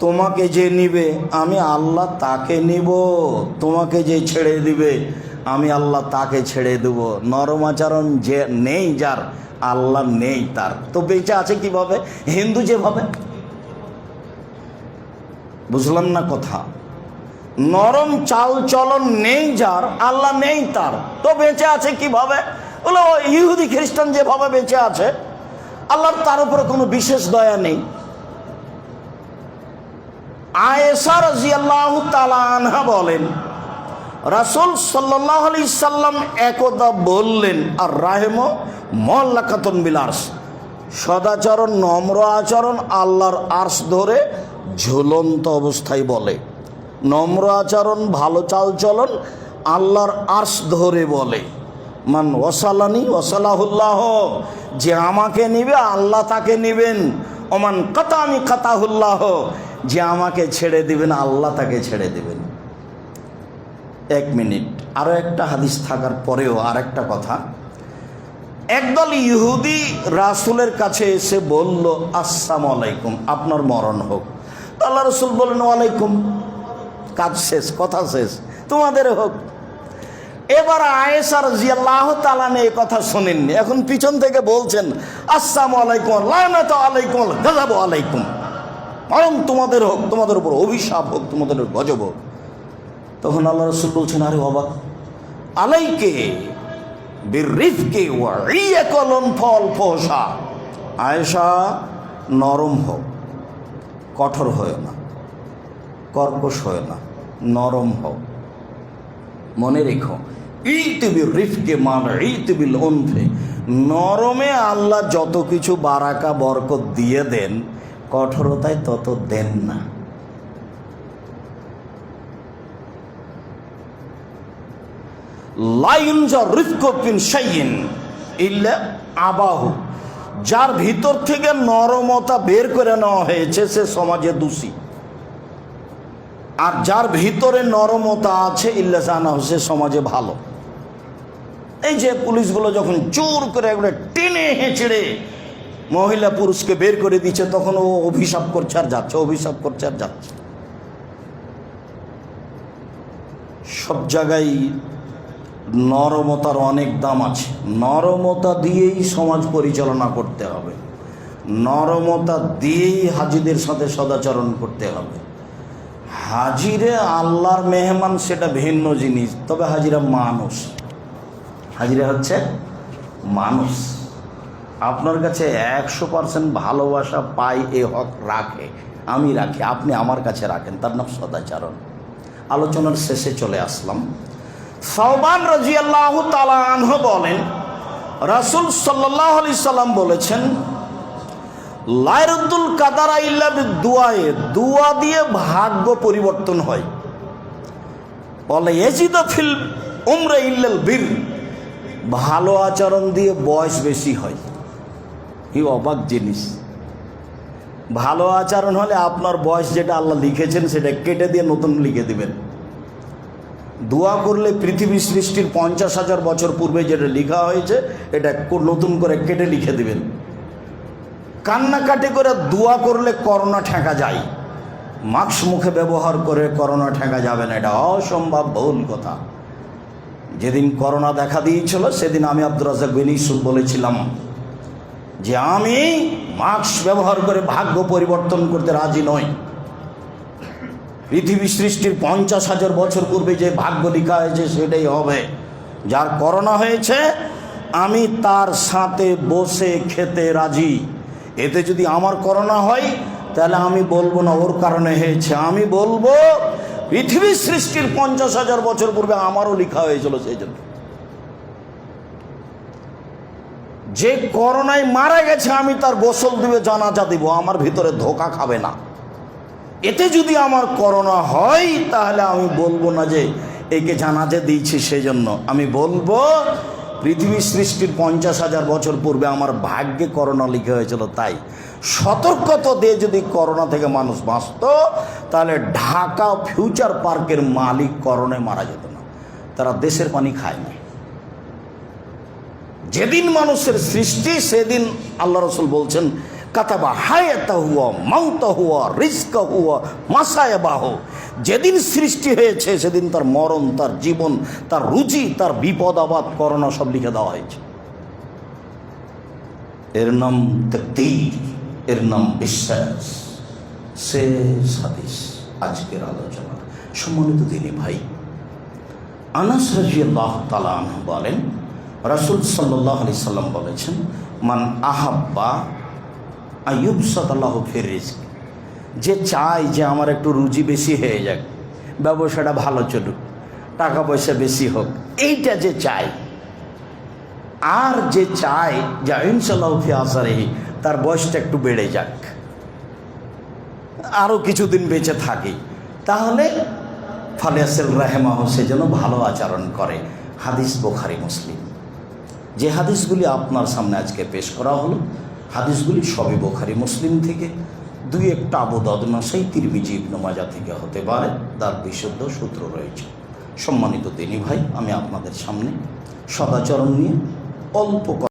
তোমাকে যে নিবে, আমি আল্লাহ তাকে নিব। তোমাকে যে ছেড়ে দিবে, আমি আল্লাহ তাকে ছেড়ে দেব। নরম আচরণ যে নেই যার, আল্লাহ নেই তার। তো বেঁচে আছে কীভাবে? হিন্দু যেভাবে। বুঝলাম না কথা? নরম চাল চলন নেই যার, আল্লাহ নেই তার। তো বেঁচে আছে কীভাবে? বলে, ইহুদি খ্রিস্টান যেভাবে বেঁচে আছে, আল্লাহর তার উপরে কোনো বিশেষ দয়া নেই। আয়েসা রাজিয়াল্লাহ তালা আনহা বলেন, রাসুল সাল্লাহ আলি সাল্লাম একদা বললেন, আর রাহেম মল্লাকাতন বিলাস সদাচরণ, নম্র আচরণ আল্লাহর আর্স ধরে ঝুলন্ত অবস্থায় বলে। নম্র আচরণ, ভালো চালচলন আল্লাহর আর্স ধরে বলে। মান ওসালানি ওসালাহুল্লাহ যে আমাকে নিবে, আল্লাহ তাকে নিবেন। ওমান আমি কাতাহুল্লাহ যে আমাকে ছেড়ে দিবেন, আল্লাহ তাকে ছেড়ে দিবেন। এক মিনিট। আরও একটা হাদিস থাকার পরেও আর একটা কথা। একদল ইহুদি রাসুলের কাছে এসে বলল, আসসালামু আলাইকুম, আপনার মরণ হোক। আল্লাহ রসুল বললেন, ওয়ালাইকুম কাজ শেষ, কথা শেষ, তোমাদের হোক। এবার আয়েসার জিয়াল্লাহ তালানে এই কথা শোনেননি। এখন পিছন থেকে বলছেন, আসসালামু আলাইকুম লাইনাত আলাইকুম আলাইকুম। বরং তোমাদের হোক, তোমাদের উপর অভিশাপ হোক, তোমাদের গজব হোক। তখন আল্লাহ রসুল বলছেন, আরে অবাক আলাইকে বিরিফকে কলম ফল ফসা আয়েশা, নরম হোক কঠোর হয় না, কর্কশ হয় না, নরম হোক মনে রেখো ইতিবি রিফকে মান ইতিবিল অনফে নরমে আল্লাহ যত কিছু বারাকা বরকত দিয়ে দেন কঠোরতায় তত দেন না। লাইন রিফকিন সাইন আবাহু, যার ভিতর থেকে নরমতা বের করে নেওয়া হয়েছে, সে সমাজে দোষী। আর যার ভিতরে নরমতা আছে, ইল্লা জানা সে সমাজে ভালো। এই যে পুলিশগুলো যখন জোর করে একবারে টেনে হেঁচড়ে মহিলা পুরুষকে বের করে দিচ্ছে তখন ও অভিশাপ করছে আর যাচ্ছে, অভিশাপ করছে আর যাচ্ছে। সব জায়গায় নরমতার অনেক দাম আছে। নরমতা দিয়েই সমাজ পরিচালনা করতে হবে। নরমতা দিয়েই হাজিদের সাথে সদাচরণ করতে হবে। হাজিরে আল্লাহর মেহমান সেটা ভিন্ন জিনিস, তবে হাজিরা মানুষ। হাজিরা হচ্ছে মানুষ। আপনার কাছে একশো পার্সেন্ট ভালোবাসা পাই এ হক রাখে। আমি রাখি, আপনি আমার কাছে রাখেন, তার নাম সদাচরণ। আলোচনার শেষে চলে আসলাম। সৌবান রাজিয়াল্লাহ তালাহ বলেন, রাসুল সাল্লাহ আলি সাল্লাম বলেছেন লায়রুদ্দুল কাদারা ইল্লা দুয়ায়ে দুয়া দিয়ে ভাগ্য পরিবর্তন হয়। বলে, এজিদ ফিল উমরে ইল্লাল বীর, ভালো আচরণ দিয়ে বয়স বেশি হয়। কি অবাক জিনিস ভালো আচরণ হলে আপনার বয়স যেটা আল্লাহ লিখেছেন, সেটা কেটে দিয়ে নতুন লিখে দিবেন। দোয়া করলে পৃথিবী সৃষ্টির পঞ্চাশ হাজার বছর পূর্বে যেটা লেখা হয়েছে, এটা নতুন করে কেটে লিখে দিবেন। কান্নাকাটি করে দোয়া করলে করোনা ঠেকা যায়। মাস্ক মুখে ব্যবহার করে করোনা ঠেকা যাবে না, এটা অসম্ভব ভুল কথা। যেদিন করোনা দেখা দিয়েছিল, সেদিন আমি আব্দুর রাজাক বিন বলেছিলাম যে আমি মাস্ক ব্যবহার করে ভাগ্য পরিবর্তন করতে রাজি নই। পৃথিবী সৃষ্টির পঞ্চাশ হাজার বছর পূর্বে যে ভাগ্য লেখা হয়েছে সেটাই হবে। যার করোনা হয়েছে, আমি তার সাথে বসে খেতে রাজি। এতে যদি আমার করোনা হয়, তাহলে আমি বলব না ওর কারণে হয়েছে। আমি বলব, পৃথিবী সৃষ্টির পঞ্চাশ হাজার বছর পূর্বে আমারও লেখা হয়েছিল সেই জন্য। যে করোনায় মারা গেছে, আমি তার গোসল দিবে জানাজা দিব, আমার ভিতরে ধোকা খাবে না। এতে যদি আমার করোনা হয়, তাহলে আমি বলব না যে একে জানাজে দিয়েছি সেই জন্য আমি বলব, পৃথিবী সৃষ্টির পঞ্চাশ হাজার বছর পূর্বে আমার ভাগ্যে করোনা লিখে হয়েছিল, তাই সতর্কতা দিয়ে যদি করোনা থেকে মানুষ বাঁচত, তাহলে ঢাকা ফিউচার পার্কের মালিক করোনায় মারা যেত না। তারা দেশের পানি খায় না যেদিন মানুষের সৃষ্টি, সেদিন আল্লাহ রসুল বলছেন, কাতাবা হায়াতা হুয়া মাউতা হুয়া রিস্কা হুয়া মাসায় বাহ যেদিন সৃষ্টি হয়েছে, সেদিন তার মরণ, তার জীবন, তার রুচি তার বিপদ, আবাদ, করোনা সব লিখে দেওয়া হয়েছে। এর নাম এর নাম বিশ্বাস। সে হাদিস আজকের আলোচনা সম্মানিত দিনী ভাই, আনাস বলেন রাসুল সাল্লাহ আলি সাল্লাম বলেছেন, মান আহাব্বা আয়ুব সাদাল্লাহ ফিরিজ যে চায় যে আমার একটু রুজি বেশি হয়ে যাক, ব্যবসাটা ভালো চলুক, টাকা পয়সা বেশি হোক, এইটা যে চায়, আর যে চায় যে ইনশাল্লাহ ফি আসারে তার বয়সটা একটু বেড়ে যাক আরও কিছুদিন বেঁচে থাকি, তাহলে ফালিয়াসেল রাহেমাহ সে যেন ভালো আচরণ করে। হাদিস বোখারি, মুসলিম। যে হাদিসগুলি আপনার সামনে আজকে পেশ করা হলো, হাদিসগুলি সবই বোখারি, মুসলিম থেকে। দুই একটা আবুদাদনা সেই তিরমিজি, ইবনু মাজা থেকে হতে পারে, তার বিশুদ্ধ সূত্র রয়েছে। সম্মানিত দিনী ভাই, আমি আপনাদের সামনে সদাচরণ নিয়ে অল্প